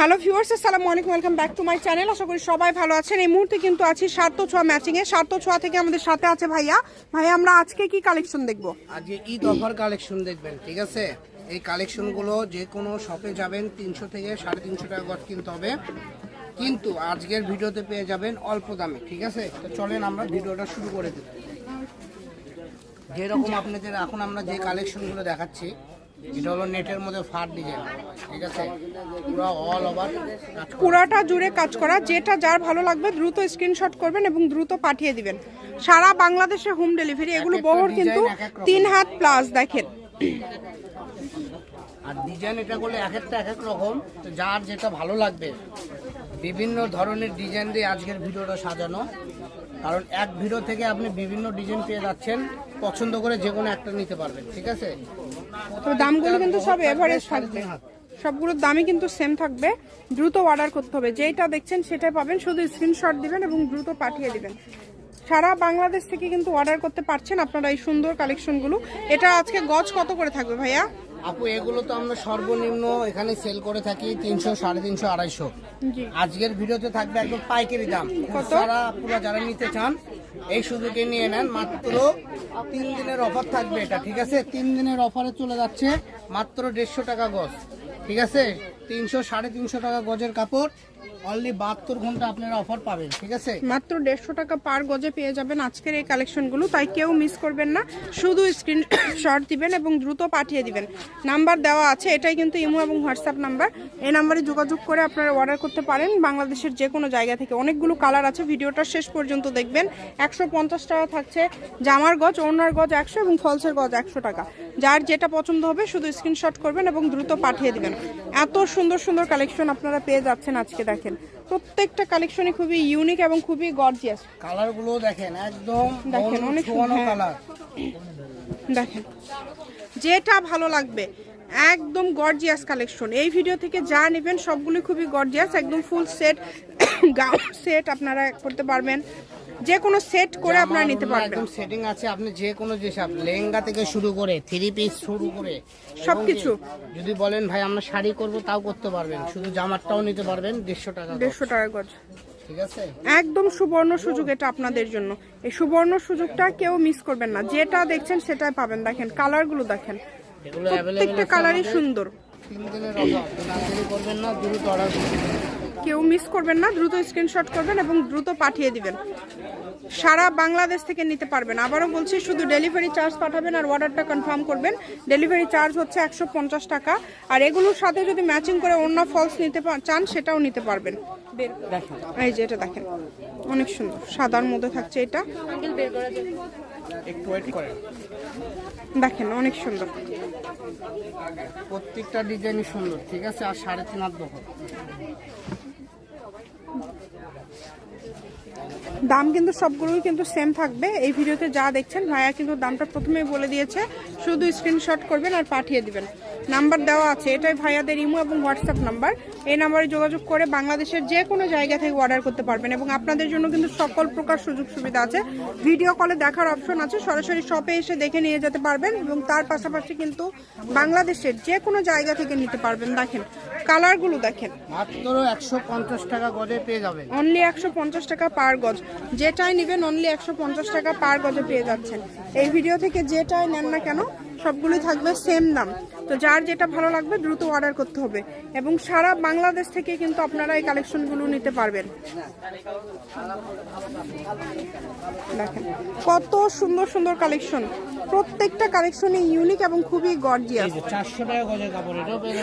Hello viewers আসসালামু আলাইকুম welcome back to my channel আশা করি সবাই ভালো আছেন। এই মুহূর্তে কিন্তু আছি সার্থ ছোঁয়া ম্যাচিং এ। সার্থ ছোঁয়া থেকে আমাদের সাথে আছে ভাইয়া। ভাইয়া, আমরা আজকে কি কালেকশন দেখব? আজকে ঈদ অফার কালেকশন দেখবেন, ঠিক আছে? এই কালেকশনগুলো যে কোনো শপে যাবেন, তিনশো থেকে সাড়ে তিনশো টাকা গজ কিনতে হবে। কিন্তু আজকের ভিডিওতে পেয়ে যাবেন অল্প দামে, ঠিক আছে? তো চলেন আমরা ভিডিওটা শুরু করে দিই। যেরকম আপনাদের এখন আমরা যে কালেকশনগুলো দেখাচ্ছি এটা হলো নেটের মধ্যে ফার ডিজাইন ঠিক আছে? পুরো অল ওভার পুরাটা জুড়ে কাজ করা যেটা যার ভালো লাগবে দ্রুত স্ক্রিনশট করবেন এবং দ্রুত পাঠিয়ে দিবেন। সারা বাংলাদেশে হোম ডেলিভারি এগুলো বহর কিন্তু। তিন হাত প্লাস দেখেন। আর ডিজাইন এটা করলে এক একটা এক এক রকম। তো যার যেটা ভালো লাগবে বিভিন্ন ধরনের ডিজাইন দিয়ে আজকের ভিডিওটা সাজানো। কারণ এক ভিডিও থেকে আপনি বিভিন্ন ডিজাইন পেয়ে যাচ্ছেন পছন্দ করে যে কোনো একটা নিতে পারবেন ঠিক আছে? তো দামগুলো কিন্তু সব এভারেজ থাকবে। সবগুলোর দামই কিন্তু সেম থাকবে। দ্রুত অর্ডার করতে হবে। যেটা দেখছেন সেটাই পাবেন। শুধু স্ক্রিনশট দিবেন এবং দ্রুত পাঠিয়ে দিবেন। সারা বাংলাদেশ থেকে কিন্তু অর্ডার করতে পারছেন আপনারা এই সুন্দর কালেকশনগুলো এটা আজকে গজ কত করে থাকবে ভাইয়া? আপু এগুলো তো আমরা সর্বনিম্ন এখানে সেল করে থাকি তিনশো সাড়ে তিনশো আড়াইশো। আজকের ভিডিওতে থাকবে একদম পাইকারি দাম। কত? যারা পুরো যারা নিতে চান এই সুযোগে নিয়ে নেন, মাত্র তিন দিনের অফার থাকবে এটা, ঠিক আছে? তিন দিনের অফারে চলে যাচ্ছে মাত্র দেড়শো টাকা গজ, ঠিক আছে? তিনশো, সাড়ে তিনশো টাকা গজের কাপড় অনলি বাহাত্তর ঘণ্টা আপনারা অফার পাবেন, ঠিক আছে? মাত্র দেড়শো টাকা পার গজে পেয়ে যাবেন আজকের এই কালেকশনগুলো তাই কেউ মিস করবেন না। শুধু স্ক্রিনশট দিবেন এবং দ্রুত পাঠিয়ে দিবেন। নাম্বার দেওয়া আছে, এটাই কিন্তু ইমো এবং হোয়াটসঅ্যাপ নাম্বার এই নাম্বারে যোগাযোগ করে আপনারা অর্ডার করতে পারেন বাংলাদেশের যে কোনো জায়গা থেকে। অনেকগুলো কালার আছে, ভিডিওটা শেষ পর্যন্ত দেখবেন। একশো পঞ্চাশ টাকা থাকছে জামার গজ ওনার গজ একশো এবং ফলসের গজ একশো টাকা। যার যেটা পছন্দ হবে শুধু স্ক্রিনশট করবেন এবং দ্রুত পাঠিয়ে দিবেন। এত সুন্দর সুন্দর কালেকশন আপনারা পেয়ে যাচ্ছেন আজকে দেখেন। প্রত্যেকটা কালেকশনই খুবই ইউনিক এবং খুবই গর্জিয়াস কালারগুলো দেখেন একদম দেখেন, অনেক সুন্দর, হ্যাঁ। কালার দেখেন যেটা ভালো লাগবে একদম গর্জিয়াস কালেকশন এই ভিডিও থেকে যা নেবেন সবগুলো খুবই গর্জিয়াস একদম ফুল সেট গাউন সেট আপনারা করতে পারবেন। যে কোনো সেট করে আপনারা নিতে পারবেন। একদম সেটিং আছে আপনি যে কোনো যেসব লেহেঙ্গা থেকে শুরু করে থ্রি পিস শুরু করে সবকিছু। যদি বলেন ভাই আমরা শাড়ি করব তাও করতে পারবেন। শুধু জামারটাও নিতে পারবেন দেড়শো টাকা। দেড়শো টাকা গজ। ঠিক আছে? একদম সুবর্ণ সুযোগ এটা আপনাদের জন্য। এই সুবর্ণ সুযোগটা কেউ মিস করবেন না। যেটা দেখছেন সেটাই পাবেন। দেখেন কালারগুলো দেখেন। প্রত্যেকটা কালারই সুন্দর। কেউ মিস করবেন না দ্রুত স্ক্রিনশট করবেন এবং দ্রুত পাঠিয়ে দিবেন। সারা বাংলাদেশ থেকে নিতে পারবেন। আবারও বলছি শুধু ডেলিভারি চার্জ পাঠাবেন আর অর্ডারটা কনফার্ম করবেন। ডেলিভারি চার্জ হচ্ছে একশো পঞ্চাশ টাকা। আর এগুলোর সাথে যদি ম্যাচিং করে অন্য ফলস নিতে চান সেটাও নিতে পারবেন। এই যে এটা দেখেন অনেক সুন্দর। সাদার মধ্যে থাকছে এটা। একটু ওয়েট করেন। দেখেন অনেক সুন্দর। প্রত্যেকটা ডিজাইনই সুন্দর ঠিক আছে? আর সাড়ে তিন হাত বহর দাম কিন্তু সবগুলোই কিন্তু সেম থাকবে। এই ভিডিওতে যা দেখছেন, ভাইয়া কিন্তু দামটা প্রথমেই বলে দিয়েছে। শুধু স্ক্রিনশট করবেন আর পাঠিয়ে দিবেন। নাম্বার দেওয়া আছে। এটাই ভাইয়াদের ইমো এবং হোয়াটসঅ্যাপ নাম্বার এই নাম্বারে যোগাযোগ করে বাংলাদেশের যে কোনো জায়গা থেকে অর্ডার করতে পারবেন এবং আপনাদের জন্য কিন্তু সকল প্রকার সুযোগ সুবিধা আছে। ভিডিও কলে দেখার অপশন আছে। সরাসরি শপে এসে দেখে নিয়ে যেতে পারবেন এবং তার পাশাপাশি কিন্তু বাংলাদেশের যে কোনো জায়গা থেকে নিতে পারবেন। দেখেন কালারগুলো দেখেন। মাত্র একশো পঞ্চাশ টাকা গজে পেয়ে যাবেন। অনলি একশো পঞ্চাশ টাকা পার গজ। যেটাই নেবেন অনলি একশো পঞ্চাশ টাকা পার গজে পেয়ে যাচ্ছেন। এই ভিডিও থেকে যেটাই নেন না কেন সবগুলোই থাকবে সেম দাম। তো যার যেটা ভালো লাগবে দ্রুত অর্ডার করতে হবে। এবং সারা বাংলাদেশ থেকে কিন্তু আপনারা এই কালেকশনগুলো নিতে পারবেন। দেখেন কত সুন্দর সুন্দর কালেকশন প্রত্যেকটা কালেকশনই ইউনিক এবং খুবই গর্জিয়াস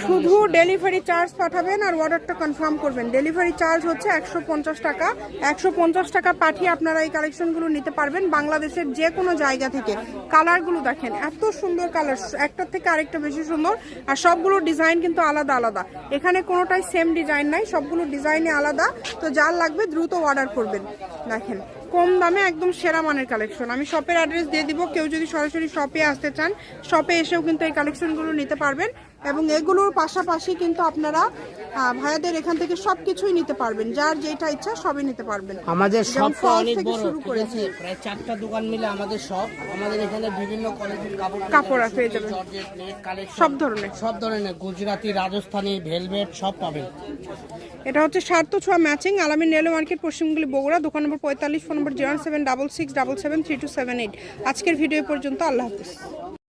শুধু ডেলিভারি চার্জ পাঠাবেন আর অর্ডারটা কনফার্ম করবেন। ডেলিভারি চার্জ হচ্ছে একশো পঞ্চাশ টাকা। একশো পঞ্চাশ টাকা পাঠিয়ে আপনারা এই কালেকশনগুলো নিতে পারবেন বাংলাদেশের যে কোনো জায়গা থেকে। কালারগুলো দেখেন এত সুন্দর কালার একটার থেকে আরেকটা বেশি সুন্দর, আর সবগুলো ডিজাইন কিন্তু আলাদা আলাদা। এখানে কোনোটাই সেম ডিজাইন নাই, সবগুলো ডিজাইনে আলাদা। তো যার লাগবে দ্রুত অর্ডার করবেন। দেখেন, কম দামে একদম সেরা মানের কালেকশন আমি শপের অ্যাড্রেস দিয়ে দিব, কেউ যদি সরাসরি শপে আসতে চান শপে এসেও কিন্তু এই কালেকশনগুলো নিতে পারবেন। এবং এগুলোর পাশাপাশি কিন্তু আপনারা ভাইয়াদের এখান থেকে সবকিছুই নিতে পারবেন। যার যেটা ইচ্ছা সবই নিতে পারবেন। আমাদের শপটা অনেক বড় শুরু ঠিক প্রায় চারটা দোকান মিলে আমাদের শপ আমাদের এখানে বিভিন্ন কোয়ালিটির কাপড় কাপড় পেয়ে যাবেন। সব ধরনের। সব ধরনের। গুজরাটি রাজস্থানি ভেলভেট সব পাবেন। এটা হচ্ছে সার্থ ছোঁয়া ম্যাচিং আলামিন রেলওয়ে মার্কেট পশ্চিমগুলি বগুড়া দোকান নম্বর পঁয়তাল্লিশ phone number zero seven double six double seven three two seven eight. আজকের ভিডিও পর্যন্ত আল্লাহ হাফিজ।